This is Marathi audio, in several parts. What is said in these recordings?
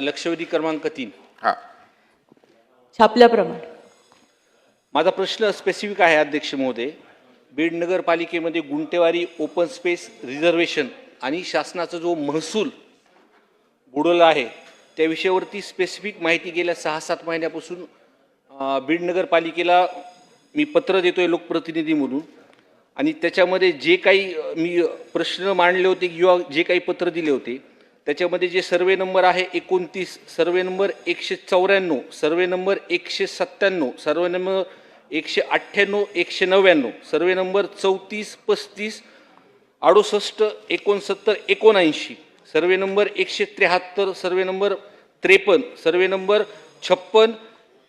लक्षवेधी क्रमांक तीन. हा. छापल्याप्रमाणे. माझा प्रश्न स्पेसिफिक आहे अध्यक्ष महोदय. बीड नगरपालिकेमध्ये गुंटेवारी ओपन स्पेस रिझर्वेशन आणि शासनाचा जो महसूल बुडवला आहे त्या विषयावरती स्पेसिफिक माहिती गेल्या सहा सात महिन्यापासून बीड नगरपालिकेला मी पत्र देतोय लोकप्रतिनिधी म्हणून आणि त्याच्यामध्ये जे काही मी प्रश्न मांडले होते किंवा जे काही पत्र दिले होते त्याच्यामध्ये जे सर्वे नंबर आहे एकोणतीस सर्वे नंबर एकशे चौऱ्याण्णव सर्वे नंबर एकशे सत्त्याण्णव सर्वे नंबर एकशे अठ्ठ्याण्णव एकशे नव्याण्णव सर्वे नंबर चौतीस पस्तीस अडुसष्ट एकोणसत्तर एकोणऐंशी सर्वे नंबर एकशे त्र्याहत्तर सर्वे नंबर त्रेपन्न सर्वे नंबर छप्पन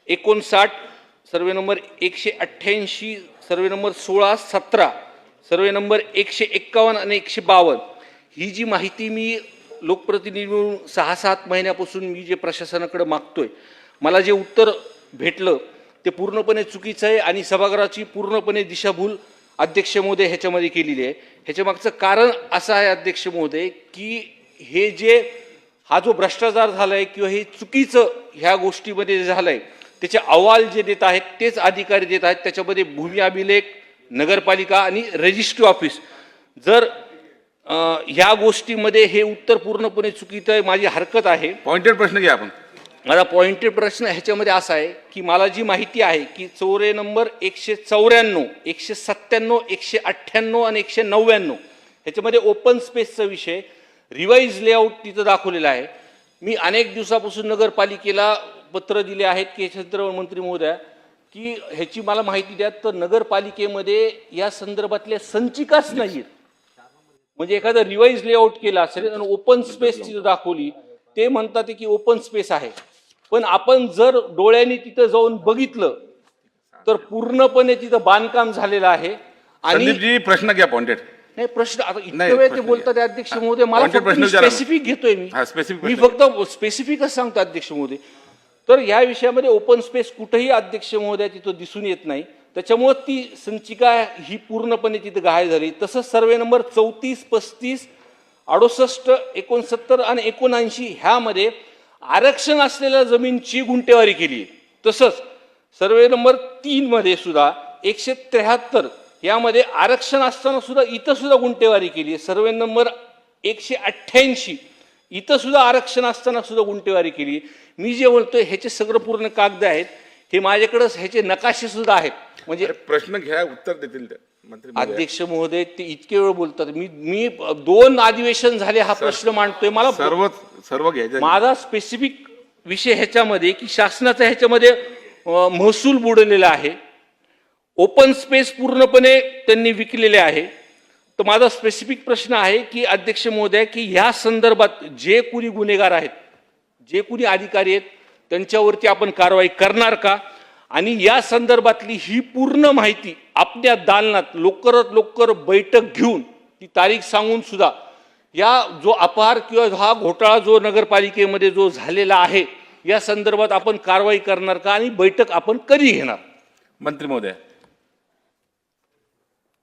एकोणसाठ सर्वे नंबर एकशे अठ्ठ्याऐंशी सर्वे नंबर सोळा सतरा सर्वे नंबर एकशे एक्कावन्न आणि एकशे बावन्न ही जी माहिती मी लोकप्रतिनिधी म्हणून सहा सात महिन्यापासून मी जे प्रशासनाकडे मागतोय मला जे उत्तर भेटलं ते पूर्णपणे चुकीचं आहे आणि सभागृहाची पूर्णपणे दिशाभूल अध्यक्ष महोदय ह्याच्यामध्ये केलेली आहे. ह्याच्या मागचं कारण असं आहे अध्यक्ष महोदय की हे जे हा जो भ्रष्टाचार झाला आहे किंवा हे चुकीचं ह्या गोष्टीमध्ये जे झालं आहे त्याचे अहवाल जे देत आहेत तेच अधिकारी देत आहेत त्याच्यामध्ये भूमी अभिलेख नगरपालिका आणि रजिस्ट्री ऑफिस जर ह्या गोष्टीमध्ये हे उत्तर पूर्णपणे चुकीचं आहे माझी हरकत आहे. पॉइंटेड प्रश्न घ्या आपण. माझा पॉइंटेड प्रश्न ह्याच्यामध्ये असा आहे की मला जी माहिती आहे की चौरे नंबर एकशे चौऱ्याण्णव एकशे सत्त्याण्णव एकशे अठ्ठ्याण्णव आणि एकशे नव्याण्णव ह्याच्यामध्ये ओपन स्पेसचा विषय रिवाईज लेआउट तिथं दाखवलेला आहे. मी अनेक दिवसापासून नगरपालिकेला पत्र दिले आहेत की मंत्री महोदया की ह्याची मला माहिती द्या तर नगरपालिकेमध्ये या संदर्भातल्या संचिकाच नाहीत म्हणजे एखादं रिवाईज लेआउट केलं असेल आणि ओपन स्पेस तिथं दाखवली ते म्हणतात की ओपन स्पेस आहे. पण आपण जर डोळ्यांनी तिथं जाऊन बघितलं तर पूर्णपणे तिथं बांधकाम झालेलं आहे. आणि प्रश्न घ्या पॉइंटेड नाही प्रश्न आता इतक्या वेळ ते बोलतात. अध्यक्ष महोदय मला. स्पेसिफिक घेतोय मी. मी फक्त स्पेसिफिकच सांगतो अध्यक्ष महोदय. तर या विषयामध्ये ओपन स्पेस कुठेही अध्यक्ष महोदय तिथं दिसून येत नाही. त्याच्यामुळं ती संचिका ही पूर्णपणे तिथं गहाय झाली. तसंच सर्वे नंबर चौतीस पस्तीस अडुसष्ट एकोणसत्तर आणि एकोणऐंशी ह्यामध्ये आरक्षण असलेल्या जमीनची गुंटेवारी केली. तसंच सर्वे नंबर तीनमध्ये सुद्धा एकशे त्र्याहत्तर यामध्ये आरक्षण असताना सुद्धा इथं सुद्धा गुंटेवारी केली. आहे सर्वे नंबर एकशे अठ्ठ्याऐंशी इथं सुद्धा आरक्षण असताना सुद्धा गुंटेवारी केली. मी जे बोलतोय ह्याचे सगळं पूर्ण कागद आहेत. हे माझ्याकडंच ह्याचे नकाशे सुद्धा आहेत. म्हणजे प्रश्न घ्या उत्तर देतील ते. मंत्री. अध्यक्ष महोदय ते इतके वेळ बोलतात. मी मी दोन अधिवेशन झाले हा प्रश्न मांडतोय. मला सर्व सर्व घ्यायचं. माझा स्पेसिफिक विषय ह्याच्यामध्ये की शासनाचा ह्याच्यामध्ये महसूल बुडलेला आहे. ओपन स्पेस पूर्णपणे त्यांनी विकलेले आहे. तर माझा स्पेसिफिक प्रश्न आहे की अध्यक्ष महोदय की ह्या संदर्भात जे कुणी गुन्हेगार आहेत जे कुणी अधिकारी आहेत त्यांच्यावरती आपण कारवाई करणार का? आणि या संदर्भातली ही पूर्ण माहिती आपल्या दालनात लवकरात लवकर बैठक घेऊन ती तारीख सांगून सुद्धा या जो अपहार किंवा हा घोटाळा जो नगरपालिकेमध्ये जो झालेला आहे या संदर्भात आपण कारवाई करणार का आणि बैठक आपण कधी घेणार? मंत्री महोदय.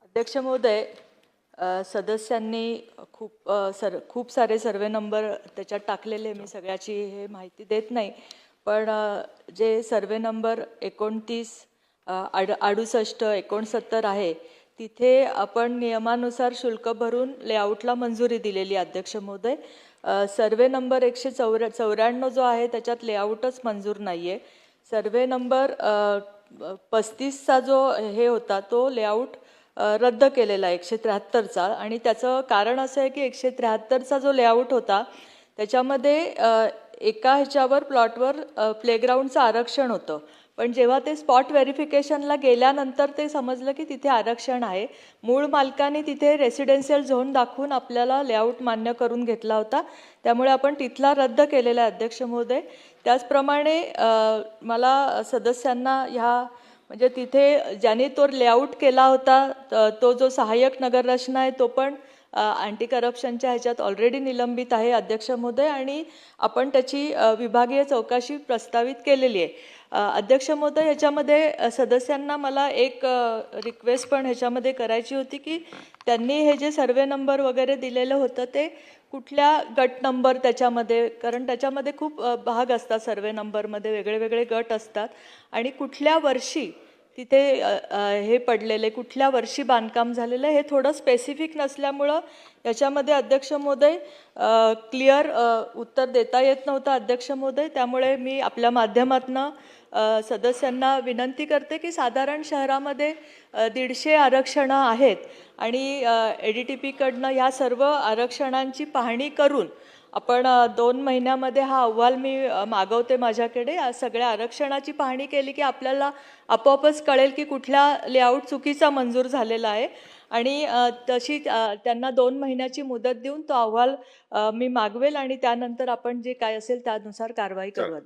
अध्यक्ष महोदय सदस्यांनी खूप सर खूप सारे सर्वे नंबर त्याच्यात टाकलेले मी सगळ्याची हे माहिती देत नाही. पण जे सर्वे नंबर एकोणतीस अ, आड अडुसष्ट एकोणसत्तर आहे तिथे आपण नियमानुसार शुल्क भरून लेआउटला मंजुरी दिलेली अध्यक्ष महोदय. सर्वे नंबर एकशे चौऱ्या चौऱ्याण्णव जो आहे त्याच्यात लेआउटच मंजूर नाही आहे सर्वे नंबर पस्तीसचा जो हे होता तो लेआउट रद्द केलेला एकशे त्र्याहत्तरचा. आणि त्याचं कारण असं आहे की एकशे त्र्याहत्तरचा जो लेआउट होता त्याच्यामध्ये एका ह्याच्यावर प्लॉटवर प्लेग्राऊंडचं आरक्षण होतं. पण जेव्हा ते स्पॉट व्हेरिफिकेशनला गेल्यानंतर ते समजलं की तिथे आरक्षण आहे. मूळ मालकाने तिथे रेसिडेन्शियल झोन दाखवून आपल्याला लेआउट मान्य करून घेतला होता. त्यामुळे आपण तिथला रद्द केलेला आहे अध्यक्ष महोदय. त्याचप्रमाणे मला सदस्यांना ह्या म्हणजे तिथे ज्याने तो लेआउट केला होता तो जो सहाय्यक नगररचना आहे तो पण अँटी करप्शनच्या ह्याच्यात ऑलरेडी निलंबित आहे अध्यक्ष महोदय आणि आपण त्याची विभागीय चौकशी प्रस्तावित केलेली आहे. अध्यक्ष महोदय ह्याच्यामध्ये सदस्यांना मला एक रिक्वेस्ट पण ह्याच्यामध्ये करायची होती की त्यांनी हे जे सर्वे नंबर वगैरे दिलेलं होतं ते कुठल्या गट नंबर त्याच्यामध्ये कारण त्याच्यामध्ये खूप भाग असतात सर्वे नंबरमध्ये वेगळे वेगळे गट असतात. आणि कुठल्या वर्षी तिथे हे पडलेले कुठल्या वर्षी बांधकाम झालेलं आहे हे थोडं स्पेसिफिक नसल्यामुळं याच्यामध्ये अध्यक्ष महोदय क्लिअर उत्तर देता येत नव्हतं अध्यक्ष महोदय. त्यामुळे मी आपल्या माध्यमातनं सदस्यांना विनंती करते की साधारण शहरामध्ये दीडशे आरक्षणं आहेत. आणि ए डी टी पीकडनं या सर्व आरक्षणांची पाहणी करून आपण दोन महिन्यामध्ये हा अहवाल मी मागवते माझ्याकडे. या सगळ्या आरक्षणाची पाहणी केली की आपल्याला आपोआपच कळेल की कुठला लेआउट चुकीचा मंजूर झालेला आहे. आणि तशी त्यांना दोन महिन्याची मुदत देऊन तो अहवाल मी मागवेल आणि त्यानंतर आपण जे काय असेल त्यानुसार कारवाई करू.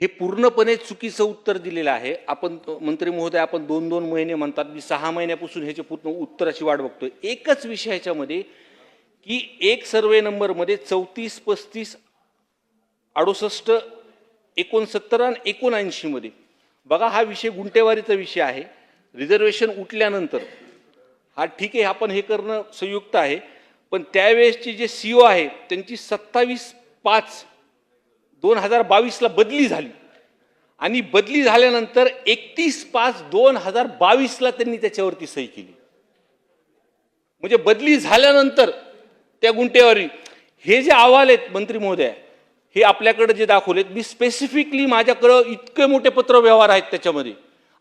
हे पूर्णपणे चुकीचं उत्तर दिलेलं आहे. आपण मंत्री महोदय आपण दोन दोन महिने म्हणतात मी सहा महिन्यापासून ह्याच्या पूर्ण उत्तराची वाट बघतोय. एकच विषय ह्याच्यामध्ये की एक सर्वे नंबरमध्ये चौतीस पस्तीस अडुसष्ट एकोणसत्तर आणि एकोणऐंशीमध्ये. बघा हा विषय गुंटेवारीचा विषय आहे. रिझर्वेशन उठल्यानंतर. हा ठीक आहे आपण हे करणं संयुक्त आहे. पण त्यावेळेसचे जे सी ओ आहे त्यांची सत्तावीस पाच दोन हजार बावीसला बदली झाली. आणि बदली झाल्यानंतर एकतीस पाच दोन हजार बावीसला त्यांनी त्याच्यावरती सही केली. म्हणजे बदली झाल्यानंतर त्या गुंटेवारी हे जे अहवाल आहेत मंत्री महोदय हे आपल्याकडे जे दाखवलेत मी स्पेसिफिकली माझ्याकडं इतके मोठे पत्र व्यवहार आहेत त्याच्यामध्ये.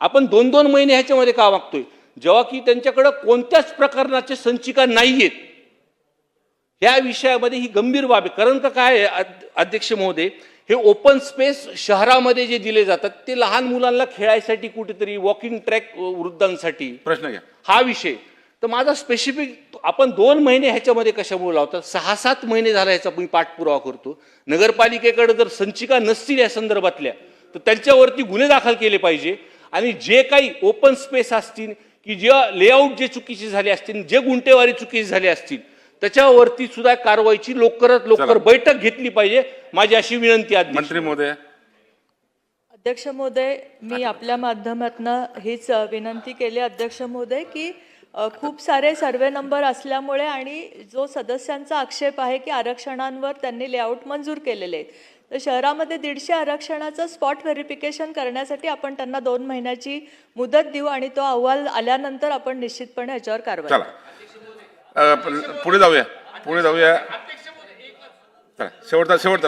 आपण दोन दोन महिने ह्याच्यामध्ये का मागतोय जेव्हा की त्यांच्याकडं कोणत्याच प्रकरणाचे संचिका नाही आहेत ह्या विषयामध्ये ही गंभीर बाब आहे. कारण का काय अध्यक्ष महोदय हे ओपन स्पेस शहरामध्ये जे दिले जातात ते लहान मुलांना खेळायसाठी कुठेतरी वॉकिंग ट्रॅक वृद्धांसाठी. प्रश्न घ्या. हा विषय. तर माझा स्पेसिफिक आपण दोन महिने ह्याच्यामध्ये कशामुळे लावतात? सहा सात महिने झाला ह्याचा मी पाठपुरावा करतो. नगरपालिकेकडे जर संचिका नसतील या संदर्भातल्या तर त्यांच्यावरती गुन्हे दाखल केले पाहिजे. आणि जे काही ओपन स्पेस असतील की जे लेआउट जे चुकीचे झाले असतील जे गुंटेवारी चुकीचे झाले असतील त्याच्यावरती सुद्धा कारवाईची लवकरात लवकर. बैठक घेतली पाहिजे. माझी अशी विनंती आहे मंत्री महोदय. अध्यक्ष महोदय मी आपल्या माध्यमातनं हीच विनंती केली अध्यक्ष महोदय की खूप सारे सर्वे नंबर असल्यामुळे आणि जो सदस्यांचा आक्षेप आहे की आरक्षणांवर त्यांनी लेआउट मंजूर केलेले आहेत. तर शहरामध्ये दीडशे आरक्षणाचं स्पॉट व्हेरिफिकेशन करण्यासाठी आपण त्यांना दोन महिन्याची मुदत देऊ आणि तो अहवाल आल्यानंतर आपण निश्चितपणे याच्यावर कारवाई पुढे जाऊया. पुढे जाऊया. चला. शेवटचा शेवटचा.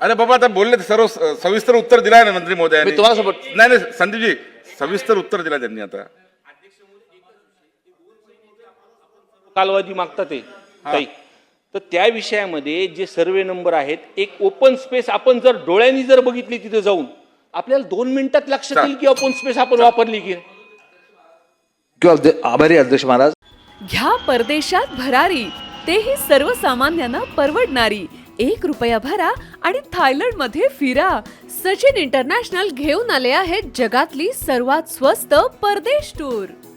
अरे बाबा आता बोलले ते सर्व सविस्तर उत्तर दिलाय ना मंत्री महोदय मी तुम्हाला सोबत- नाही नाही संदीपजी सविस्तर उत्तर दिला त्यांनी आता. कालावधी मागतात ते काही तर त्या विषयामध्ये जे सर्वे नंबर आहेत एक ओपन स्पेस आपण जर डोळ्यांनी जर बघितली तिथे जाऊन आपल्याला दोन मिनिटात लक्षात येईल की ओपन स्पेस आपण वापरली की. किंवा आभारी अध्यक्ष महाराज. घ्या परदेशात भरारी तेही सर्वसामान्यांना परवडणारी. एक रुपया भरा आणि थायलंडमध्ये फिरा. सचिन इंटरनॅशनल घेऊन आले आहेत जगातली सर्वात स्वस्त परदेश टूर